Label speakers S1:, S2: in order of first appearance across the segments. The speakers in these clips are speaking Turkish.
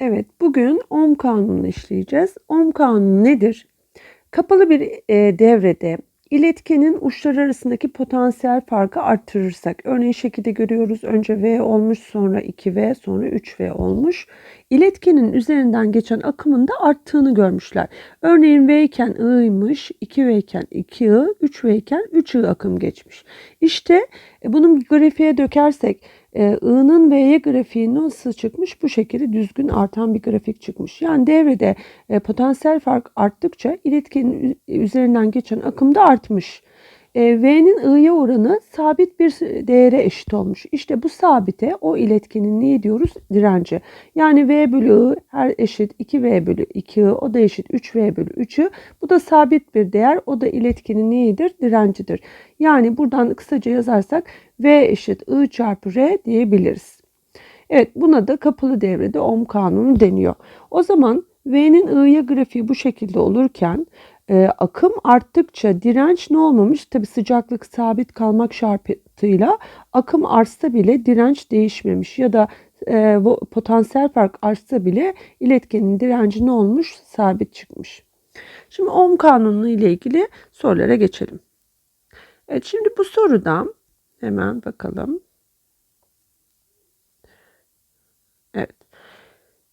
S1: Evet, bugün ohm kanununu işleyeceğiz. Ohm kanunu nedir? Kapalı bir e, devrede iletkenin uçları arasındaki potansiyel farkı arttırırsak, örneğin şekilde görüyoruz önce V olmuş, sonra 2V, sonra 3V olmuş. İletkenin üzerinden geçen akımın da arttığını görmüşler. Örneğin V iken I'ymış, 2V iken 2I, 3V iken 3I akım geçmiş. İşte e, bunun grafiğe dökersek e, I'nın V'ye grafiği nasıl çıkmış? Bu şekilde düzgün artan bir grafik çıkmış. Yani devrede e, potansiyel fark arttıkça iletkenin üzerinden geçen akım da artmış. E, V'nin I'ye oranı sabit bir değere eşit olmuş. İşte bu sabite o iletkenin ne diyoruz? Direnci. Yani V bölü I her eşit 2V bölü 2I o da eşit 3V bölü 3I. Bu da sabit bir değer. O da iletkenin neyidir? Direncidir. Yani buradan kısaca yazarsak V eşit I çarpı R diyebiliriz. Evet buna da kapalı devrede ohm kanunu deniyor. O zaman V'nin I'ye grafiği bu şekilde olurken e, akım arttıkça direnç ne olmamış? Tabi sıcaklık sabit kalmak şartıyla akım artsa bile direnç değişmemiş ya da e, potansiyel fark artsa bile iletkenin direnci ne olmuş? Sabit çıkmış. Şimdi ohm kanunu ile ilgili sorulara geçelim. Evet şimdi bu soruda hemen bakalım. Evet.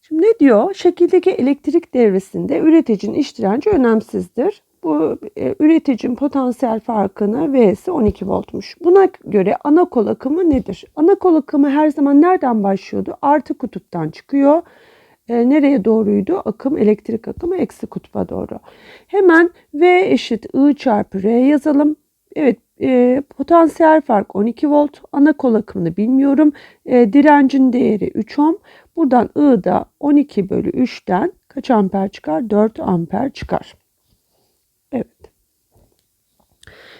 S1: Şimdi ne diyor? Şekildeki elektrik devresinde üreticinin iş direnci önemsizdir. Bu e, üreticinin potansiyel farkını V'si 12 voltmuş. Buna göre ana kol akımı nedir? Ana kol akımı her zaman nereden başlıyordu? Artı kutuptan çıkıyor. E, nereye doğruydu? Akım, elektrik akımı eksi kutba doğru. Hemen V eşit I çarpı R yazalım. Evet e, potansiyel fark 12 volt. Ana kol akımını bilmiyorum. E, direncin değeri 3 ohm. Buradan I da 12 bölü 3'ten kaç amper çıkar? 4 amper çıkar. Evet.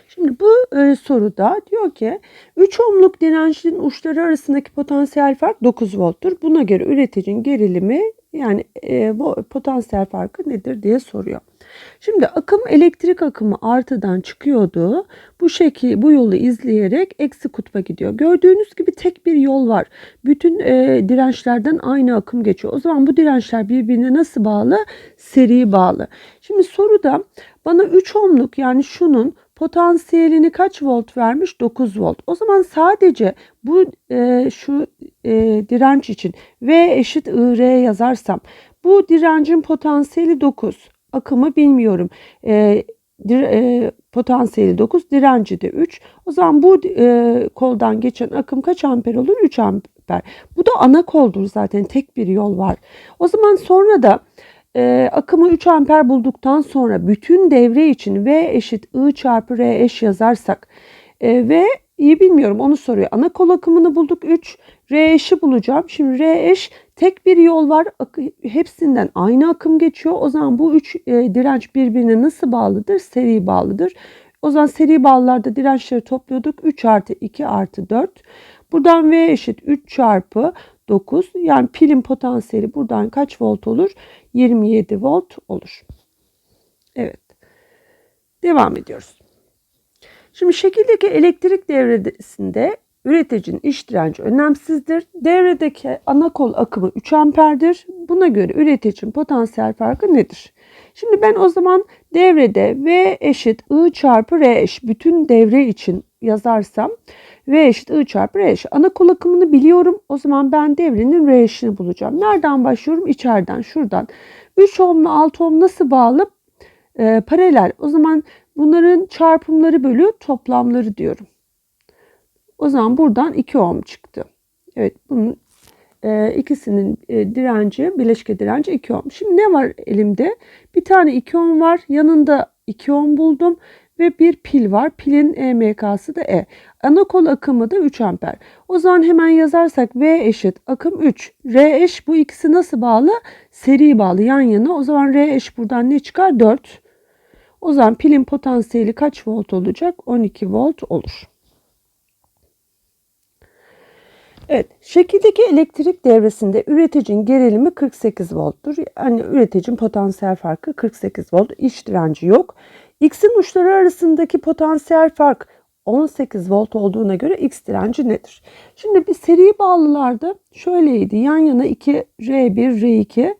S1: Şimdi bu e, soruda diyor ki 3 ohmluk direncin uçları arasındaki potansiyel fark 9 volttur. Buna göre üreticinin gerilimi yani e, bu potansiyel farkı nedir diye soruyor. Şimdi akım elektrik akımı artıdan çıkıyordu. Bu şekil bu yolu izleyerek eksi kutba gidiyor. Gördüğünüz gibi tek bir yol var. Bütün e, dirençlerden aynı akım geçiyor. O zaman bu dirençler birbirine nasıl bağlı? Seri bağlı. Şimdi soruda bana 3 ohmluk yani şunun potansiyelini kaç volt vermiş? 9 volt. O zaman sadece bu e, şu e, direnç için V eşit IR yazarsam bu direncin potansiyeli 9 akımı bilmiyorum. E, dir, e, potansiyeli 9, direnci de 3. O zaman bu e, koldan geçen akım kaç amper olur? 3 amper. Bu da ana koldur zaten tek bir yol var. O zaman sonra da e, akımı 3 amper bulduktan sonra bütün devre için V eşit I çarpı R eş yazarsak e, ve iyi bilmiyorum onu soruyor. Ana kol akımını bulduk 3. R eşi bulacağım. Şimdi R eş tek bir yol var. Hepsinden aynı akım geçiyor. O zaman bu üç e, direnç birbirine nasıl bağlıdır? Seri bağlıdır. O zaman seri bağlılarda dirençleri topluyorduk. 3 artı 2 artı 4. Buradan V eşit 3 çarpı 9. Yani pilin potansiyeli buradan kaç volt olur? 27 volt olur. Evet. Devam ediyoruz. Şimdi şekildeki elektrik devresinde üreticinin iş direnci önemsizdir. Devredeki ana kol akımı 3 amperdir. Buna göre üreticinin potansiyel farkı nedir? Şimdi ben o zaman devrede V eşit I çarpı R eş bütün devre için yazarsam V eşit I çarpı R eş. Ana kol akımını biliyorum. O zaman ben devrenin R eşini bulacağım. Nereden başlıyorum? İçeriden, şuradan. 3 ohmla 6 ohm nasıl bağlı? Ee, paralel. O zaman bunların çarpımları bölü toplamları diyorum. O zaman buradan 2 ohm çıktı. Evet bunun e, ikisinin e, direnci, bileşke direnci 2 ohm. Şimdi ne var elimde? Bir tane 2 ohm var. Yanında 2 ohm buldum. Ve bir pil var. Pilin EMK'sı da E. Ana kol akımı da 3 amper. O zaman hemen yazarsak V eşit akım 3. R eş bu ikisi nasıl bağlı? Seri bağlı yan yana. O zaman R eş buradan ne çıkar? 4. O zaman pilin potansiyeli kaç volt olacak? 12 volt olur. Evet, şekildeki elektrik devresinde üreticinin gerilimi 48 volttur. Yani üreticinin potansiyel farkı 48 volt. İç direnci yok. X'in uçları arasındaki potansiyel fark 18 volt olduğuna göre X direnci nedir? Şimdi bir seri bağlılarda şöyleydi. Yan yana 2 R1, R2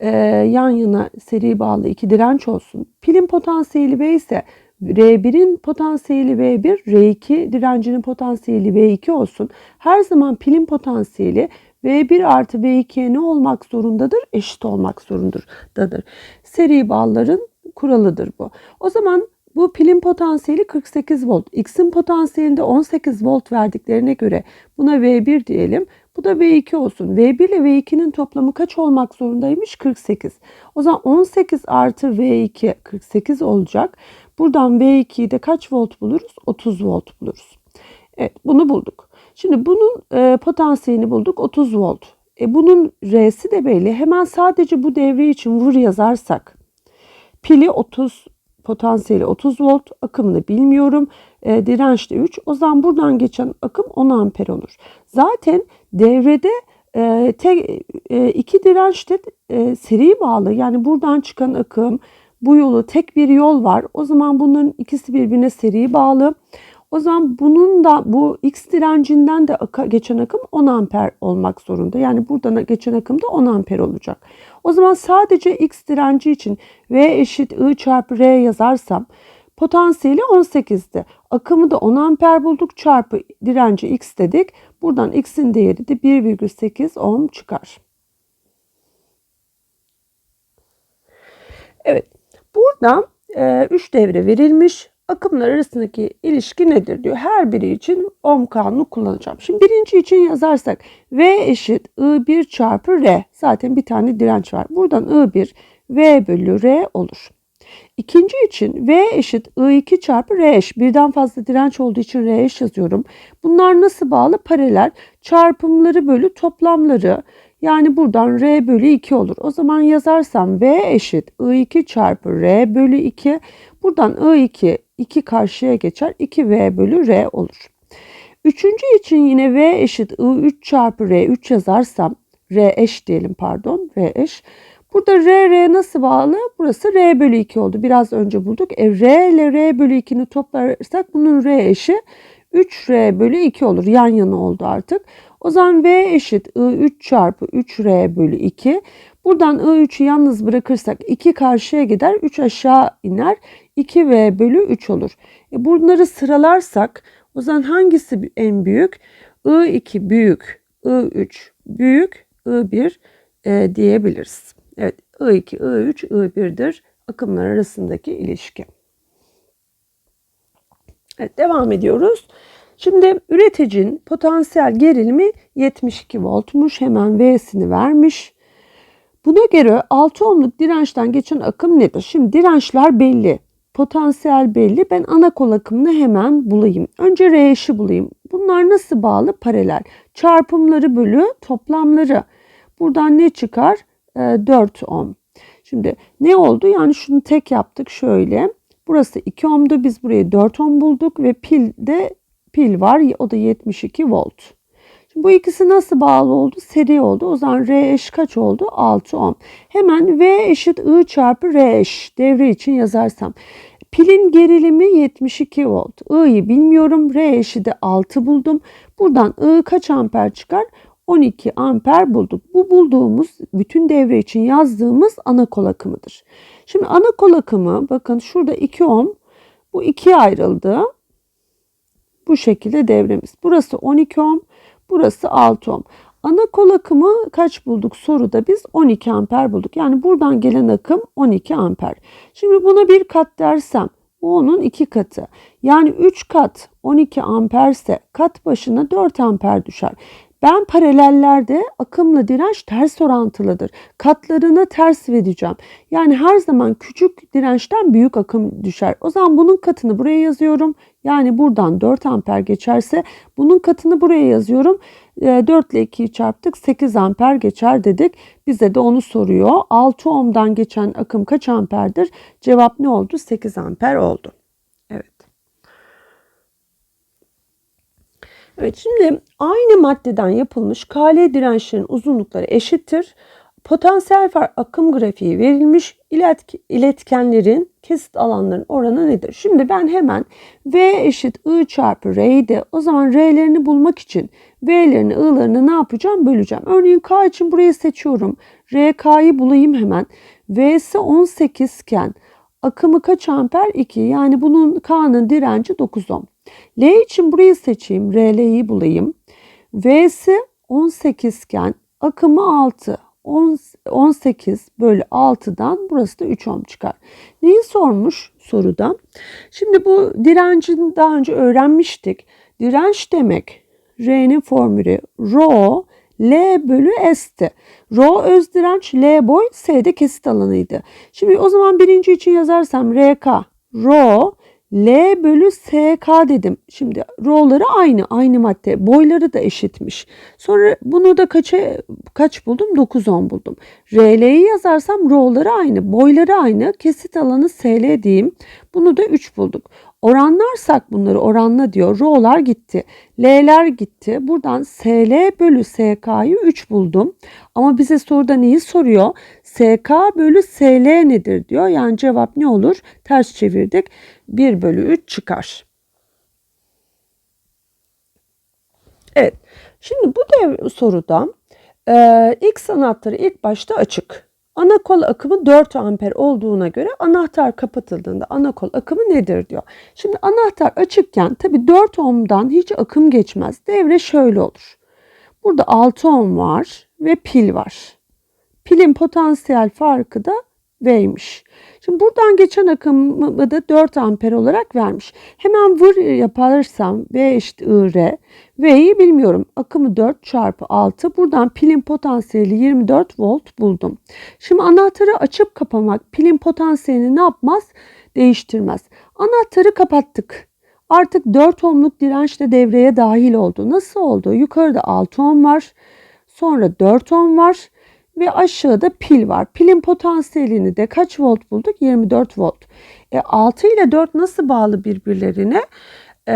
S1: e, yan yana seri bağlı iki direnç olsun. Pilin potansiyeli V ise R1'in potansiyeli V1, R2 direncinin potansiyeli V2 olsun. Her zaman pilin potansiyeli V1 artı V2'ye ne olmak zorundadır? Eşit olmak zorundadır. Seri bağların kuralıdır bu. O zaman bu pilin potansiyeli 48 volt. X'in potansiyelinde 18 volt verdiklerine göre buna V1 diyelim. Bu da V2 olsun. V1 ile V2'nin toplamı kaç olmak zorundaymış? 48. O zaman 18 artı V2 48 olacak. Buradan V2'yi de kaç volt buluruz? 30 volt buluruz. Evet bunu bulduk. Şimdi bunun e, potansiyelini bulduk 30 volt. E, bunun R'si de belli. Hemen sadece bu devre için vur yazarsak pili 30 potansiyeli 30 volt akımını bilmiyorum. E, direnç de 3. O zaman buradan geçen akım 10 amper olur. Zaten devrede e, tek, e, iki direnç de e, seri bağlı. Yani buradan çıkan akım bu yolu tek bir yol var. O zaman bunların ikisi birbirine seri bağlı. O zaman bunun da bu X direncinden de geçen akım 10 amper olmak zorunda. Yani buradan geçen akım da 10 amper olacak. O zaman sadece X direnci için V eşit I çarpı R yazarsam potansiyeli 18'di. Akımı da 10 amper bulduk çarpı direnci X dedik. Buradan X'in değeri de 1,8 ohm çıkar. Evet. Burada 3 e, devre verilmiş akımlar arasındaki ilişki nedir diyor. Her biri için ohm kanunu kullanacağım. Şimdi birinci için yazarsak V eşit I1 çarpı R. Zaten bir tane direnç var. Buradan I1 V bölü R olur. İkinci için V eşit I2 çarpı R eş. Birden fazla direnç olduğu için R eş yazıyorum. Bunlar nasıl bağlı? Paralel. Çarpımları bölü toplamları. Yani buradan R bölü 2 olur. O zaman yazarsam V eşit I2 çarpı R bölü 2. Buradan I2 2 karşıya geçer. 2V bölü R olur. Üçüncü için yine V eşit I3 çarpı R3 yazarsam R eş diyelim pardon R eş. Burada R, R nasıl bağlı? Burası R bölü 2 oldu. Biraz önce bulduk. E, R ile R bölü 2'ni toplarsak bunun R eşi 3R bölü 2 olur. Yan yana oldu artık. O zaman V eşit I3 çarpı 3R bölü 2. Buradan I3'ü yalnız bırakırsak 2 karşıya gider. 3 aşağı iner. 2V bölü 3 olur. E bunları sıralarsak o zaman hangisi en büyük? I2 büyük, I3 büyük, I1 e, diyebiliriz. Evet I2, I3, I1'dir akımlar arasındaki ilişki. Evet devam ediyoruz. Şimdi üreticinin potansiyel gerilimi 72 voltmuş. Hemen V'sini vermiş. Buna göre 6 ohmluk dirençten geçen akım nedir? Şimdi dirençler belli. Potansiyel belli. Ben ana kol akımını hemen bulayım. Önce R eşi bulayım. Bunlar nasıl bağlı? Paralel. Çarpımları bölü toplamları. Buradan ne çıkar? 4 ee, ohm. Şimdi ne oldu? Yani şunu tek yaptık şöyle. Burası 2 ohmdu. Biz burayı 4 ohm bulduk ve pilde pil var. O da 72 volt. Şimdi bu ikisi nasıl bağlı oldu? Seri oldu. O zaman R eş kaç oldu? 6 ohm. Hemen V eşit I çarpı R eş devre için yazarsam. Pilin gerilimi 72 volt. I'yi bilmiyorum. R eşi de 6 buldum. Buradan I kaç amper çıkar? 12 amper bulduk. Bu bulduğumuz bütün devre için yazdığımız ana kol akımıdır. Şimdi ana kol akımı bakın şurada 2 ohm. Bu ikiye ayrıldı. Bu şekilde devremiz. Burası 12 ohm. Burası 6 ohm. Ana kol akımı kaç bulduk soruda biz 12 amper bulduk. Yani buradan gelen akım 12 amper. Şimdi buna bir kat dersem bu onun iki katı. Yani 3 kat 12 amperse kat başına 4 amper düşer. Ben paralellerde akımla direnç ters orantılıdır. Katlarını ters vereceğim. Yani her zaman küçük dirençten büyük akım düşer. O zaman bunun katını buraya yazıyorum. Yani buradan 4 amper geçerse bunun katını buraya yazıyorum. 4 ile 2'yi çarptık 8 amper geçer dedik. Bize de onu soruyor. 6 ohm'dan geçen akım kaç amperdir? Cevap ne oldu? 8 amper oldu. Evet şimdi aynı maddeden yapılmış KL dirençlerin uzunlukları eşittir. Potansiyel fark akım grafiği verilmiş. İlet- iletkenlerin kesit alanların oranı nedir? Şimdi ben hemen V eşit I çarpı R'ydi. O zaman R'lerini bulmak için V'lerini I'larını ne yapacağım? Böleceğim. Örneğin K için burayı seçiyorum. RK'yı bulayım hemen. V'si 18 iken akımı kaç amper? 2. Yani bunun K'nın direnci 9 ohm. L için burayı seçeyim. RL'yi bulayım. V'si 18 iken akımı 6. 10 18 bölü 6'dan burası da 3 ohm çıkar. Neyi sormuş soruda? Şimdi bu direncini daha önce öğrenmiştik. Direnç demek R'nin formülü rho L bölü S'ti. Rho öz direnç, L boy, S de kesit alanıydı. Şimdi o zaman birinci için yazarsam RK, rho L bölü SK dedim. Şimdi rho'ları aynı, aynı madde. Boyları da eşitmiş. Sonra bunu da kaça, kaç buldum? 9 ohm buldum. RL'yi yazarsam rho'ları aynı, boyları aynı. Kesit alanı SL diyeyim. Bunu da 3 bulduk. Oranlarsak bunları oranla diyor. Rho'lar gitti. L'ler gitti. Buradan SL bölü SK'yı 3 buldum. Ama bize soruda neyi soruyor? SK bölü SL nedir diyor. Yani cevap ne olur? Ters çevirdik. 1 bölü 3 çıkar. Evet. Şimdi bu dev soruda e, X anahtarı ilk başta açık. Ana kol akımı 4 amper olduğuna göre anahtar kapatıldığında ana kol akımı nedir diyor. Şimdi anahtar açıkken tabi 4 ohm'dan hiç akım geçmez. Devre şöyle olur. Burada 6 ohm var ve pil var. Pilin potansiyel farkı da V'ymiş. Şimdi buradan geçen akımı da 4 amper olarak vermiş. Hemen vır yaparsam V eşit IR. V'yi bilmiyorum. Akımı 4 çarpı 6. Buradan pilin potansiyeli 24 volt buldum. Şimdi anahtarı açıp kapamak pilin potansiyelini ne yapmaz? Değiştirmez. Anahtarı kapattık. Artık 4 ohmluk direnç de devreye dahil oldu. Nasıl oldu? Yukarıda 6 ohm var. Sonra 4 ohm var ve aşağıda pil var. Pilin potansiyelini de kaç volt bulduk? 24 volt. E, 6 ile 4 nasıl bağlı birbirlerine? E,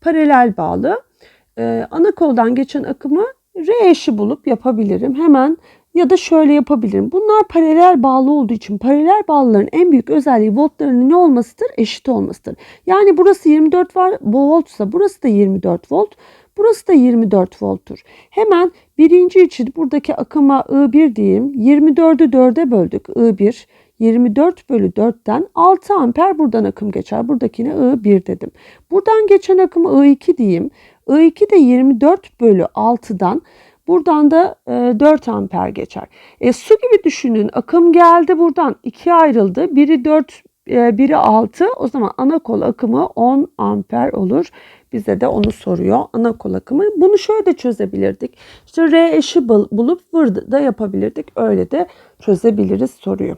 S1: paralel bağlı. E, ana koldan geçen akımı R eşi bulup yapabilirim. Hemen ya da şöyle yapabilirim. Bunlar paralel bağlı olduğu için paralel bağlıların en büyük özelliği voltlarının ne olmasıdır? Eşit olmasıdır. Yani burası 24 var, voltsa burası da 24 volt. Burası da 24 volttur. Hemen birinci için buradaki akıma I1 diyeyim. 24'ü 4'e böldük. I1 24 bölü 4'ten 6 amper buradan akım geçer. Buradakine I1 dedim. Buradan geçen akımı I2 diyeyim. I2 de 24 bölü 6'dan Buradan da e, 4 amper geçer. E, su gibi düşünün. Akım geldi buradan ikiye ayrıldı. Biri 4, e, biri 6. O zaman ana kol akımı 10 amper olur. Bize de onu soruyor. Ana kol akımı. Bunu şöyle de çözebilirdik. İşte R eşi bulup vır da yapabilirdik. Öyle de çözebiliriz soruyu.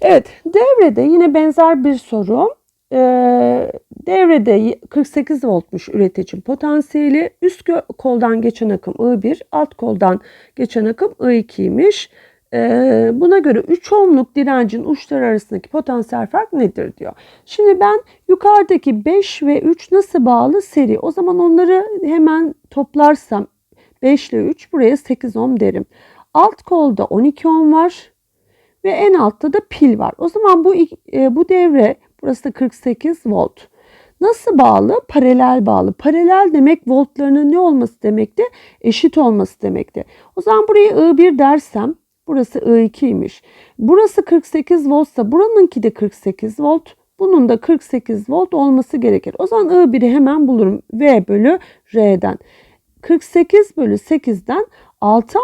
S1: Evet devrede yine benzer bir soru. Ee, devrede 48 voltmuş üretici potansiyeli. Üst koldan geçen akım I1, alt koldan geçen akım I2'ymiş. Ee, buna göre 3 ohmluk direncin uçları arasındaki potansiyel fark nedir diyor. Şimdi ben yukarıdaki 5 ve 3 nasıl bağlı seri. O zaman onları hemen toplarsam 5 ile 3 buraya 8 ohm derim. Alt kolda 12 ohm var ve en altta da pil var. O zaman bu e, bu devre burası da 48 volt. Nasıl bağlı? Paralel bağlı. Paralel demek voltlarının ne olması demekti? Eşit olması demekti. O zaman buraya I1 dersem Burası I2'ymiş. Burası 48 voltsa buranınki de 48 volt. Bunun da 48 volt olması gerekir. O zaman I1'i hemen bulurum. V bölü R'den. 48 bölü 8'den 6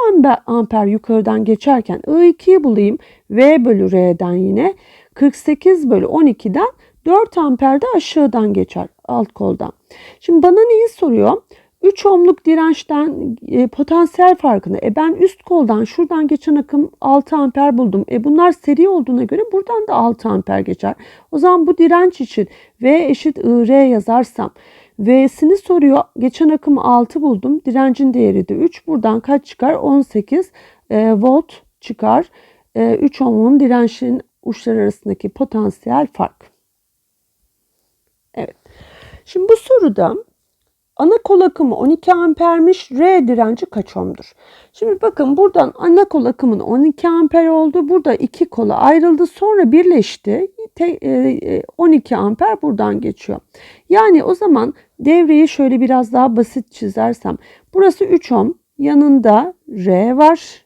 S1: amper yukarıdan geçerken I2'yi bulayım. V bölü R'den yine. 48 bölü 12'den 4 amper de aşağıdan geçer alt koldan. Şimdi bana neyi soruyor? 3 ohmluk dirençten e, potansiyel farkını. E ben üst koldan şuradan geçen akım 6 amper buldum. E bunlar seri olduğuna göre buradan da 6 amper geçer. O zaman bu direnç için V eşit IR yazarsam V'sini soruyor. Geçen akım 6 buldum. Direncin değeri de 3. Buradan kaç çıkar? 18 e, volt çıkar. E, 3 ohmun dirençin uçları arasındaki potansiyel fark. Evet. Şimdi bu soruda Ana kol akımı 12 ampermiş. R direnci kaç ohmdur? Şimdi bakın buradan ana kol akımın 12 amper oldu. Burada iki kola ayrıldı. Sonra birleşti. 12 amper buradan geçiyor. Yani o zaman devreyi şöyle biraz daha basit çizersem. Burası 3 ohm. Yanında R var.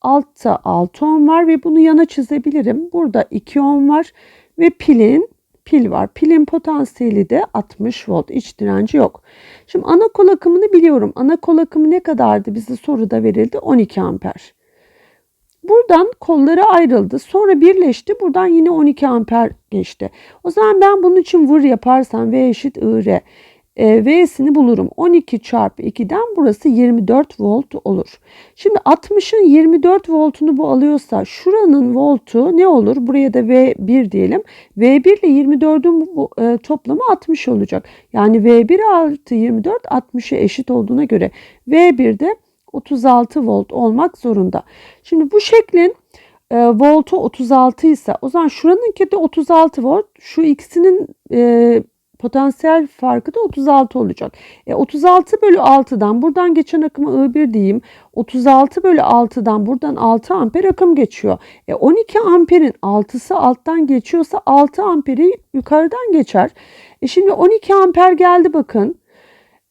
S1: Altta 6 ohm var ve bunu yana çizebilirim. Burada 2 ohm var ve pilin pil var. Pilin potansiyeli de 60 volt. İç direnci yok. Şimdi ana kol akımını biliyorum. Ana kol akımı ne kadardı? Bize soruda verildi. 12 amper. Buradan kolları ayrıldı. Sonra birleşti. Buradan yine 12 amper geçti. O zaman ben bunun için vur yaparsam V eşit IR e, V'sini bulurum. 12 çarpı 2'den burası 24 volt olur. Şimdi 60'ın 24 voltunu bu alıyorsa şuranın voltu ne olur? Buraya da V1 diyelim. V1 ile 24'ün e, toplamı 60 olacak. Yani V1 artı 24 60'a eşit olduğuna göre V1 de 36 volt olmak zorunda. Şimdi bu şeklin e, voltu 36 ise o zaman şuranınki de 36 volt. Şu ikisinin e, potansiyel farkı da 36 olacak. E, 36 bölü 6'dan buradan geçen akımı I1 diyeyim. 36 bölü 6'dan buradan 6 amper akım geçiyor. E, 12 amperin 6'sı alttan geçiyorsa 6 amperi yukarıdan geçer. E, şimdi 12 amper geldi bakın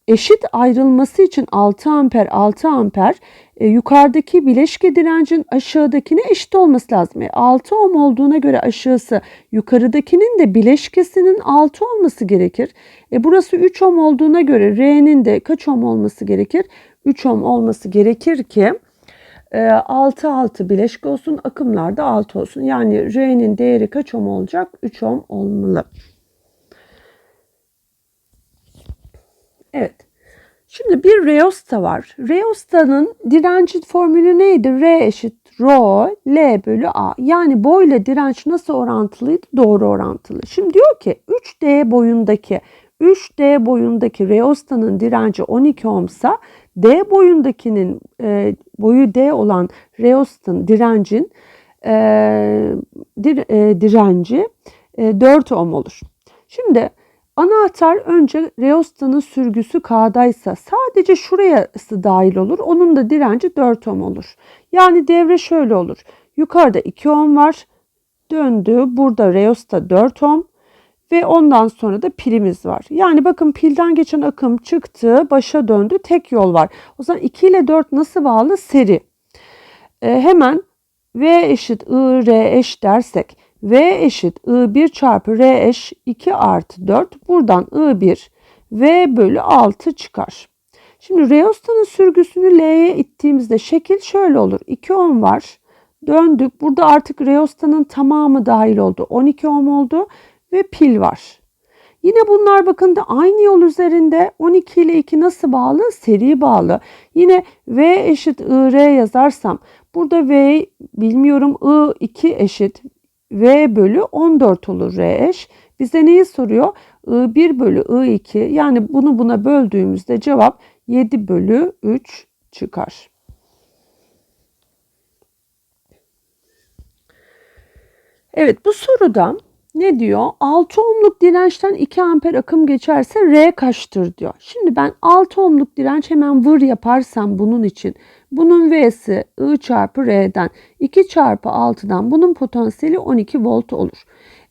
S1: eşit ayrılması için 6 amper 6 amper e, yukarıdaki bileşke direncin aşağıdakine eşit olması lazım. E, 6 ohm olduğuna göre aşağısı yukarıdakinin de bileşkesinin 6 olması gerekir. E, burası 3 ohm olduğuna göre R'nin de kaç ohm olması gerekir? 3 ohm olması gerekir ki 6 e, 6 bileşke olsun akımlar da 6 olsun. Yani R'nin değeri kaç ohm olacak? 3 ohm olmalı. Evet. Şimdi bir reosta var. Reosta'nın direnci formülü neydi? R eşit rho L bölü A. Yani boyla direnç nasıl orantılıydı? Doğru orantılı. Şimdi diyor ki 3D boyundaki 3D boyundaki reostanın direnci 12 ohmsa D boyundakinin e, boyu D olan reostanın direncin e, dir, e, direnci e, 4 ohm olur. Şimdi Anahtar önce Reosta'nın sürgüsü K'daysa sadece şurası dahil olur. Onun da direnci 4 ohm olur. Yani devre şöyle olur. Yukarıda 2 ohm var. Döndü. Burada Reosta 4 ohm. Ve ondan sonra da pilimiz var. Yani bakın pilden geçen akım çıktı, başa döndü. Tek yol var. O zaman 2 ile 4 nasıl bağlı? Seri. E, hemen V eşit I, R eş dersek V eşit I1 çarpı R eş 2 artı 4. Buradan I1 V bölü 6 çıkar. Şimdi Reosta'nın sürgüsünü L'ye ittiğimizde şekil şöyle olur. 2 ohm var. Döndük. Burada artık Reosta'nın tamamı dahil oldu. 12 ohm oldu ve pil var. Yine bunlar bakın da aynı yol üzerinde 12 ile 2 nasıl bağlı? Seri bağlı. Yine V eşit IR yazarsam burada V bilmiyorum I2 eşit V bölü 14 olur R eş. Bize neyi soruyor? I1 bölü I2 yani bunu buna böldüğümüzde cevap 7 bölü 3 çıkar. Evet bu soruda ne diyor? 6 ohmluk dirençten 2 amper akım geçerse R kaçtır diyor. Şimdi ben 6 ohmluk direnç hemen vır yaparsam bunun için bunun V'si I çarpı R'den 2 çarpı 6'dan bunun potansiyeli 12 volt olur.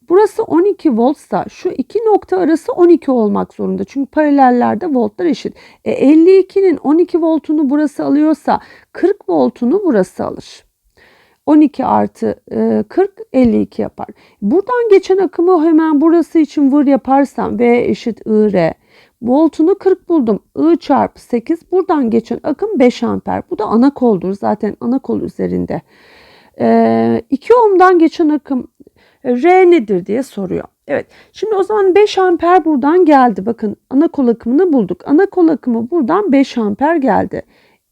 S1: Burası 12 voltsa şu iki nokta arası 12 olmak zorunda. Çünkü paralellerde voltlar eşit. E 52'nin 12 voltunu burası alıyorsa 40 voltunu burası alır. 12 artı 40 e, 52 yapar. Buradan geçen akımı hemen burası için vır yaparsam V eşit IR. Voltunu 40 buldum. I çarpı 8. Buradan geçen akım 5 amper. Bu da ana koldur. Zaten ana kol üzerinde. 2 e, ohm'dan geçen akım R nedir diye soruyor. Evet. Şimdi o zaman 5 amper buradan geldi. Bakın ana kol akımını bulduk. Ana kol akımı buradan 5 amper geldi.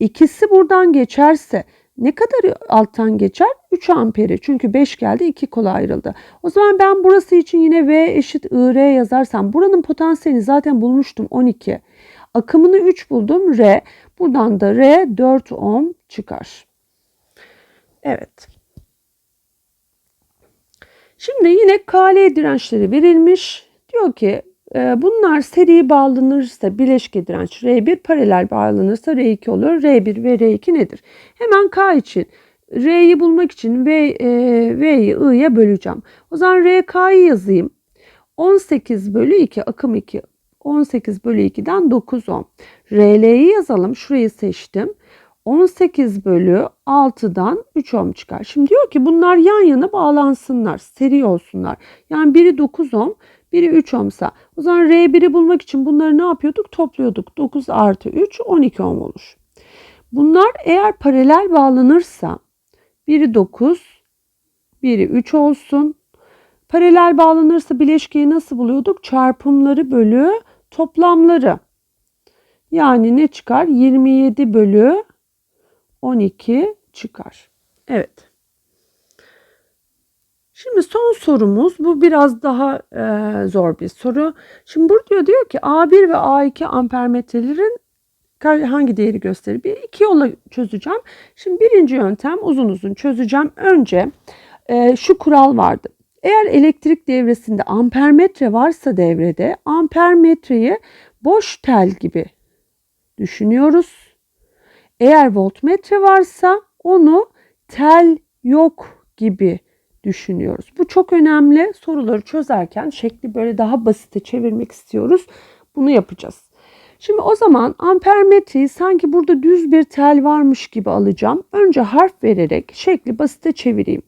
S1: İkisi buradan geçerse ne kadar alttan geçer? 3 amperi. Çünkü 5 geldi 2 kola ayrıldı. O zaman ben burası için yine V eşit IR yazarsam buranın potansiyelini zaten bulmuştum 12. Akımını 3 buldum R. Buradan da R 4 ohm çıkar. Evet. Şimdi yine KL dirençleri verilmiş. Diyor ki bunlar seri bağlanırsa bileşke direnç R1 paralel bağlanırsa R2 olur. R1 ve R2 nedir? Hemen K için R'yi bulmak için V, e, V'yi I'ye böleceğim. O zaman RK'yı yazayım. 18 bölü 2 akım 2 18 bölü 2'den 9 10. RL'yi yazalım. Şurayı seçtim. 18 bölü 6'dan 3 ohm çıkar. Şimdi diyor ki bunlar yan yana bağlansınlar. Seri olsunlar. Yani biri 9 ohm, biri 3 ohmsa. O zaman R1'i bulmak için bunları ne yapıyorduk? Topluyorduk. 9 artı 3 12 ohm olur. Bunlar eğer paralel bağlanırsa biri 9, biri 3 olsun. Paralel bağlanırsa bileşkeyi nasıl buluyorduk? Çarpımları bölü toplamları. Yani ne çıkar? 27 bölü 12 çıkar. Evet. Şimdi son sorumuz bu biraz daha e, zor bir soru. Şimdi burada diyor, ki A1 ve A2 ampermetrelerin hangi değeri gösterir? Bir iki yolla çözeceğim. Şimdi birinci yöntem uzun uzun çözeceğim. Önce e, şu kural vardı. Eğer elektrik devresinde ampermetre varsa devrede ampermetreyi boş tel gibi düşünüyoruz. Eğer voltmetre varsa onu tel yok gibi düşünüyoruz. Bu çok önemli. Soruları çözerken şekli böyle daha basite çevirmek istiyoruz. Bunu yapacağız. Şimdi o zaman ampermetreyi sanki burada düz bir tel varmış gibi alacağım. Önce harf vererek şekli basite çevireyim.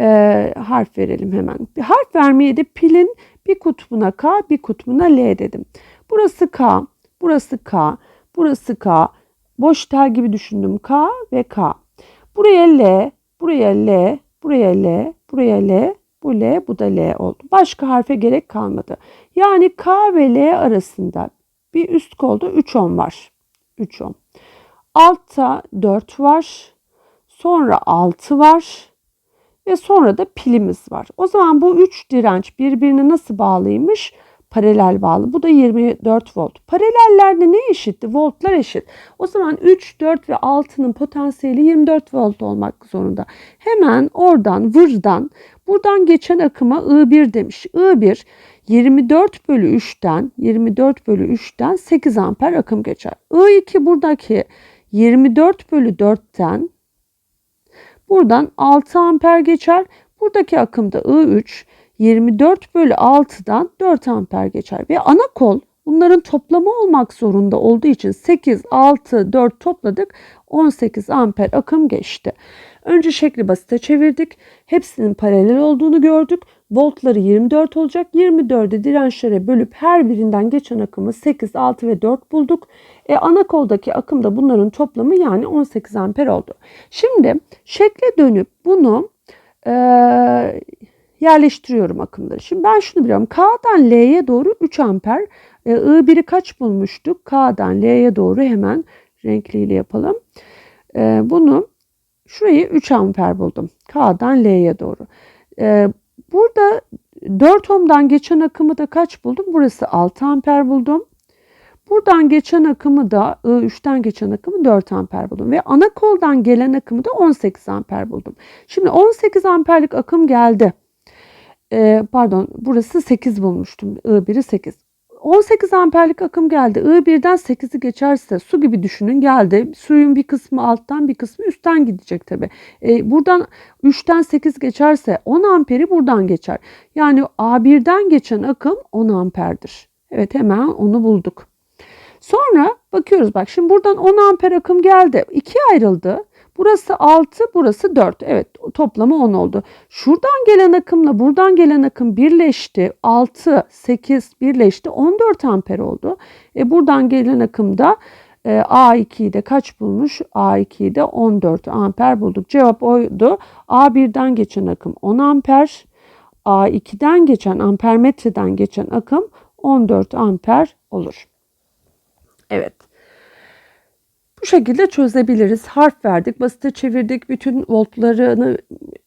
S1: Ee, harf verelim hemen. Bir harf vermeye de pilin bir kutbuna K, bir kutbuna L dedim. Burası K, burası K, burası K. Boş tel gibi düşündüm K ve K. Buraya L, buraya L, buraya L, buraya L, bu L, bu da L oldu. Başka harfe gerek kalmadı. Yani K ve L arasında bir üst kolda 3 ohm var. 3 ohm. Altta 4 var. Sonra 6 var. Ve sonra da pilimiz var. O zaman bu 3 direnç birbirine nasıl bağlıymış? Paralel bağlı. Bu da 24 volt. Paralellerde ne eşitti? Voltlar eşit. O zaman 3, 4 ve 6'nın potansiyeli 24 volt olmak zorunda. Hemen oradan vırdan buradan geçen akıma I1 demiş. I1 24 bölü 3'ten 24 bölü 3'ten 8 amper akım geçer. I2 buradaki 24 bölü 4'ten buradan 6 amper geçer. Buradaki akımda I3 24 bölü 6'dan 4 amper geçer. Ve ana kol bunların toplamı olmak zorunda olduğu için 8, 6, 4 topladık. 18 amper akım geçti. Önce şekli basite çevirdik. Hepsinin paralel olduğunu gördük. Voltları 24 olacak. 24'ü dirençlere bölüp her birinden geçen akımı 8, 6 ve 4 bulduk. E, ana koldaki akım da bunların toplamı yani 18 amper oldu. Şimdi şekle dönüp bunu e, yerleştiriyorum akımları. Şimdi ben şunu biliyorum. K'dan L'ye doğru 3 amper. E, I1'i kaç bulmuştuk? K'dan L'ye doğru hemen renkliyle yapalım. E, bunu şurayı 3 amper buldum. K'dan L'ye doğru. E, burada 4 ohm'dan geçen akımı da kaç buldum? Burası 6 amper buldum. Buradan geçen akımı da I3'ten geçen akımı 4 amper buldum. Ve ana koldan gelen akımı da 18 amper buldum. Şimdi 18 amperlik akım geldi. Ee, pardon burası 8 bulmuştum. I1'i 8. 18 amperlik akım geldi. I1'den 8'i geçerse su gibi düşünün geldi. Suyun bir kısmı alttan bir kısmı üstten gidecek tabi. Ee, buradan 3'ten 8 geçerse 10 amperi buradan geçer. Yani A1'den geçen akım 10 amperdir. Evet hemen onu bulduk. Sonra bakıyoruz bak şimdi buradan 10 amper akım geldi. 2 ayrıldı. Burası 6, burası 4. Evet toplamı 10 oldu. Şuradan gelen akımla buradan gelen akım birleşti. 6, 8 birleşti. 14 amper oldu. E buradan gelen akım da e, A2'yi de kaç bulmuş? A2'yi de 14 amper bulduk. Cevap oydu. A1'den geçen akım 10 amper. A2'den geçen ampermetreden geçen akım 14 amper olur. Evet. Bu şekilde çözebiliriz. Harf verdik, basite çevirdik, bütün voltlarını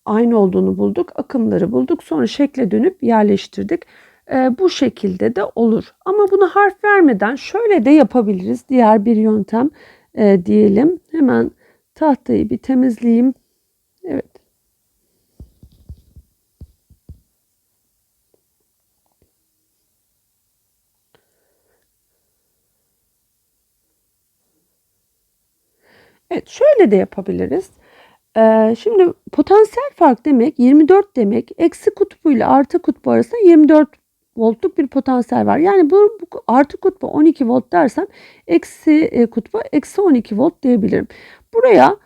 S1: aynı olduğunu bulduk, akımları bulduk. Sonra şekle dönüp yerleştirdik. E, bu şekilde de olur. Ama bunu harf vermeden şöyle de yapabiliriz. Diğer bir yöntem e, diyelim. Hemen tahtayı bir temizleyeyim. Evet. Evet şöyle de yapabiliriz. Ee, şimdi potansiyel fark demek 24 demek eksi kutbu ile artı kutbu arasında 24 voltluk bir potansiyel var. Yani bu, bu artı kutbu 12 volt dersem eksi e, kutbu eksi 12 volt diyebilirim. Buraya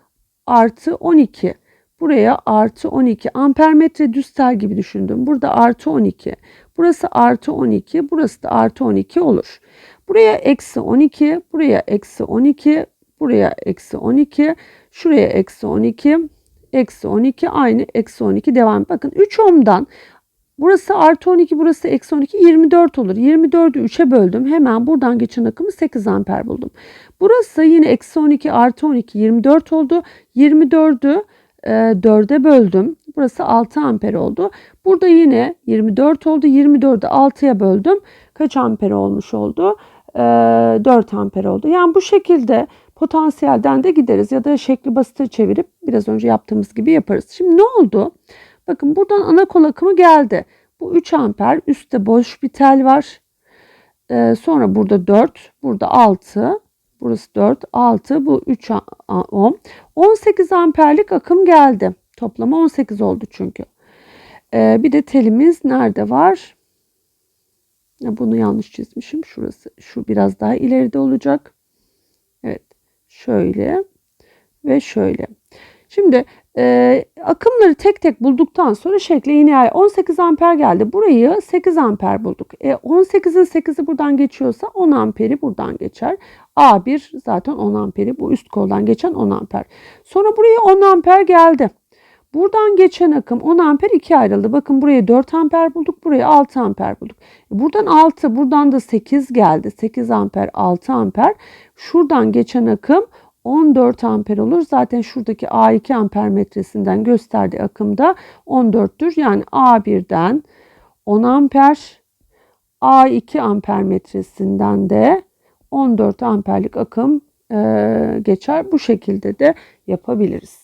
S1: artı 12 buraya artı 12 ampermetre düz tel gibi düşündüm. Burada artı 12 burası artı 12 burası da artı 12 olur. Buraya eksi 12 buraya eksi 12 buraya eksi 12 şuraya eksi 12 eksi 12 aynı eksi 12 devam. Bakın 3 ohm'dan Burası artı 12, burası eksi 12, 24 olur. 24'ü 3'e böldüm. Hemen buradan geçen akımı 8 amper buldum. Burası yine eksi 12 artı 12, 24 oldu. 24'ü e, 4'e böldüm. Burası 6 amper oldu. Burada yine 24 oldu. 24'ü 6'ya böldüm. Kaç amper olmuş oldu? E, 4 amper oldu. Yani bu şekilde potansiyelden de gideriz. Ya da şekli basite çevirip biraz önce yaptığımız gibi yaparız. Şimdi ne oldu? Bakın buradan ana kol akımı geldi. Bu 3 amper. Üstte boş bir tel var. Ee, sonra burada 4. Burada 6. Burası 4. 6. Bu 3 ohm. 18 amperlik akım geldi. Toplama 18 oldu çünkü. Ee, bir de telimiz nerede var? Bunu yanlış çizmişim. Şurası. Şu biraz daha ileride olacak. Şöyle. Ve şöyle. Şimdi e, akımları tek tek bulduktan sonra şekle yine 18 amper geldi. Burayı 8 amper bulduk. E, 18'in 8'i buradan geçiyorsa 10 amperi buradan geçer. A1 zaten 10 amperi bu üst koldan geçen 10 amper. Sonra buraya 10 amper geldi. Buradan geçen akım 10 amper 2 ayrıldı. Bakın buraya 4 amper bulduk. Buraya 6 amper bulduk. E, buradan 6 buradan da 8 geldi. 8 amper 6 amper. Şuradan geçen akım 14 amper olur. Zaten şuradaki A2 amper metresinden gösterdiği akımda 14'tür. Yani A1'den 10 amper, A2 amper metresinden de 14 amperlik akım e, geçer. Bu şekilde de yapabiliriz.